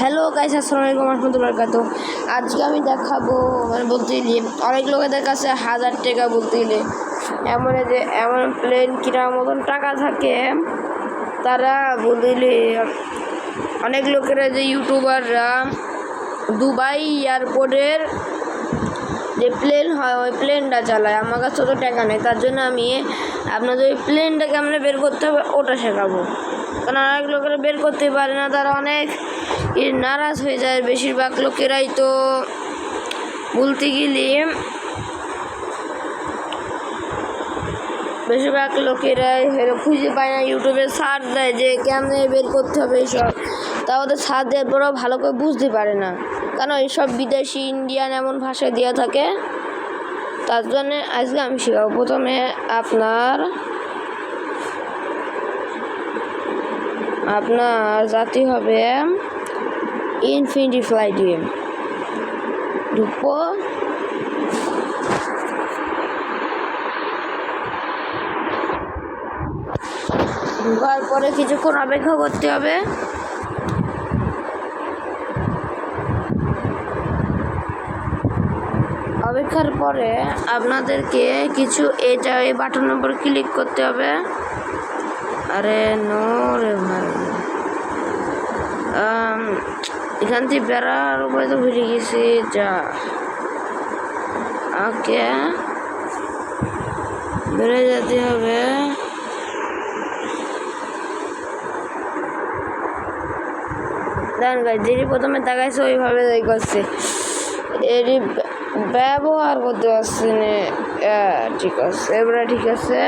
Hello guys আসসালামু আলাইকুম রহমতুল্লাহ বরকাত আজকে আমি দেখাবো মানে বলতে গেলে, অনেক লোকেদের কাছে হাজার টাকা বলতে গেলে, এমন যে, এমন প্লেন কেনার মতন টাকা থাকে, তারা বলতে গেলে, অনেক লোকেরা যে ইউটিউবাররা দুবাই এয়ারপোর্টের যে প্লেন হয়, ওই প্লেনটা চালায়। আমার কাছে তো টাকা নেই, তার জন্য আমি আপনাদের ওই প্লেনটা কেমন বের করতে হবে, ওটা শেখাবো। কারণ অনেক লোকেরা বের করতে পারে না, তারা অনেক ই নারাজ হয়ে যায় বেশিরভাগ লোকেরাই তো বলতে গেলে বেশিরভাগ লোকেরাই খুঁজে পায় না, ইউটিউবে সার্চ দেয় যে কেমনে বের করতে হবে এইসব। তা ওদের সার্চ দেওয়ার পরেও ভালো করে বুঝতে পারে না। কারণ এইসব বিদেশি ইন্ডিয়ান এমন ভাষায় দেওয়া থাকে? তার জন্যে আজকে আমি শেখাবো। প্রথমে আপনার আপনার জাতি হবে ইনফিনিটি ফ্লাইট গেম ঢুকবো ঢোকার পরে কিছুক্ষণ অপেক্ষা করতে হবে। অপেক্ষার পরে আপনাদেরকে কিছু এটা এই বাটনের উপর ক্লিক করতে হবে। আরে নো রে ভাই। এখান থেকে বেড়ার উপরে তো ভুলে গেছি, যা। ওকে বেড়ে যেতে হবে। যেটি প্রথমে তাকাইছে ওইভাবে যাই করছে। এরই ব্যবহার করতে পারছি না। ঠিক আছে, এবারে ঠিক আছে।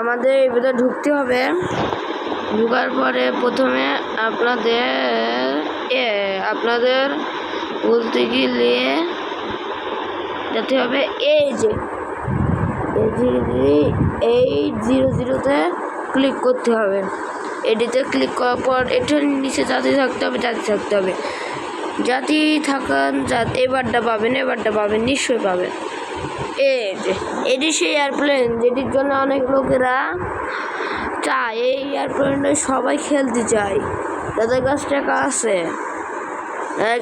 আমাদের ভিতরে ঢুকতে হবে। ঢুকার পরে প্রথমে আপনাদের আপনাদের বলতে গেলে যেতে হবে এই যে। এই জিরো জিরোতে ক্লিক করতে হবে। এটিতে ক্লিক করার পর এটার নিচে জাতি থাকতে হবে জাতি থাকতে হবে। জাতি থাকান জাত এবারটা পাবেন এবারটা পাবেন, নিশ্চয়ই পাবেন। এই যে, এটি সেই এয়ারপ্লেন যেটির জন্য অনেক লোকেরা চায়। এই এয়ারপ্লেনটা সবাই খেলতে চায়। যাদের কাছ টাকা আছে।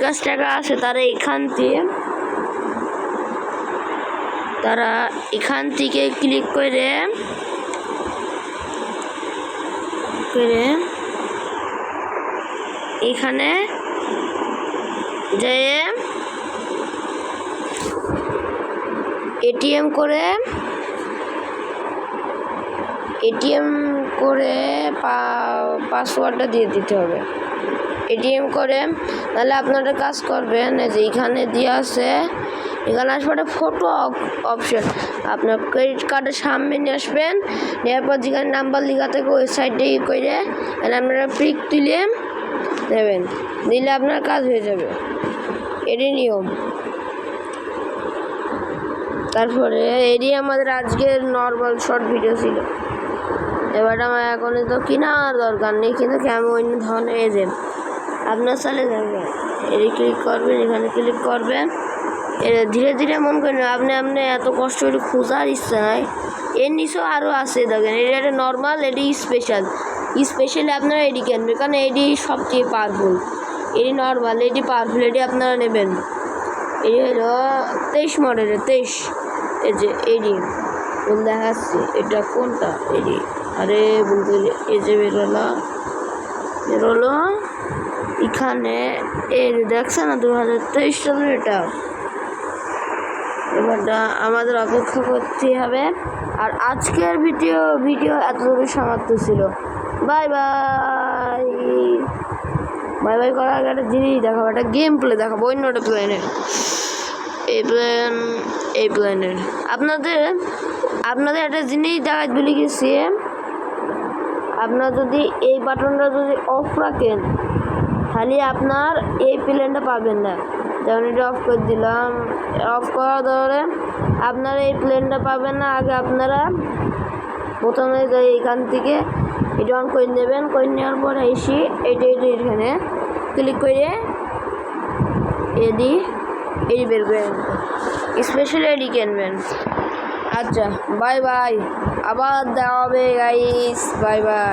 কাছ টাকা আছে, তারা এখান থেকে তারা এখান থেকে ক্লিক করে করে এখানে যে এটিএম করে এটিএম করে পাসওয়ার্ডটা দিয়ে দিতে হবে। এটিএম করে, তাহলে আপনারা কাজ করবেন। যে এখানে দিয়ে আছে, এখানে আসবে ফটো অপশন আপনার ক্রেডিট কার্ডের সামনে নিয়ে আসবেন, নেওয়ার পর যেখানে নাম্বার লেখা থাকে ওই সাইডে ই করে আপনারা পিক তুলে দেবেন দিলে আপনার কাজ হয়ে যাবে। এটি নিয়ম। তারপরে এরই আমাদের আজকের নর্মাল শর্ট ভিডিও ছিল। এবার আমার এখন তো কেনার দরকার নেই, কিন্তু কেমন ধরনের এজেন আপনার সালে যাবেন এটি ক্লিক করবেন, এখানে ক্লিক করবেন। এ ধীরে ধীরে মন করেন, আপনি আপনি এত কষ্ট করে খোঁজার ইচ্ছা নাই। এর নিচেও আরও আছে, দেখেন, এটা একটা নর্মাল এটি স্পেশাল স্পেশালি আপনারা এটি কিনবেন, কারণ এটি সবচেয়ে পাওয়ারফুল এটি নর্মাল এটি পাওয়ারফুল এটি আপনারা নেবেন। এটি হলো তেইশ মডেলের তেইশ। এই যে এডি বল দেখাচ্ছি, এটা কোনটা? এডি আরে বলতে এই যে বেরোলো বেরোলো এখানে যে দেখছে না দু হাজার তেইশ সালের এটা। এবারটা আমাদের অপেক্ষা করতে হবে। আর আজকের ভিডিও ভিডিও এতটুকু সমাপ্ত ছিল। Bye bye. বাই বাই করার আগে একটা জিনিস দেখাবো, একটা গেম প্লে দেখাবো, অন্য একটা প্লেনের এই প্লেন এই প্লেনের আপনাদের আপনাদের একটা জিনিস দেখাই বলে গেছি। আপনার যদি এই বাটনটা যদি অফ রাখেন তাহলে আপনার এই প্লেনটা পাবেন না। যেমন এটা অফ করে দিলাম। অফ করার ধরে আপনারা এই প্লেনটা পাবেন না। আগে আপনারা প্রথমে যাই এখান থেকে এটা অন করে নেবেন। করে নেওয়ার পরে এসে এটা এটা এখানে ক্লিক করে এডি এডি বের করে স্পেশাল এডি কিনবেন। আচ্ছা বাই বাই আবার দেখা হবে গাইস বাই বাই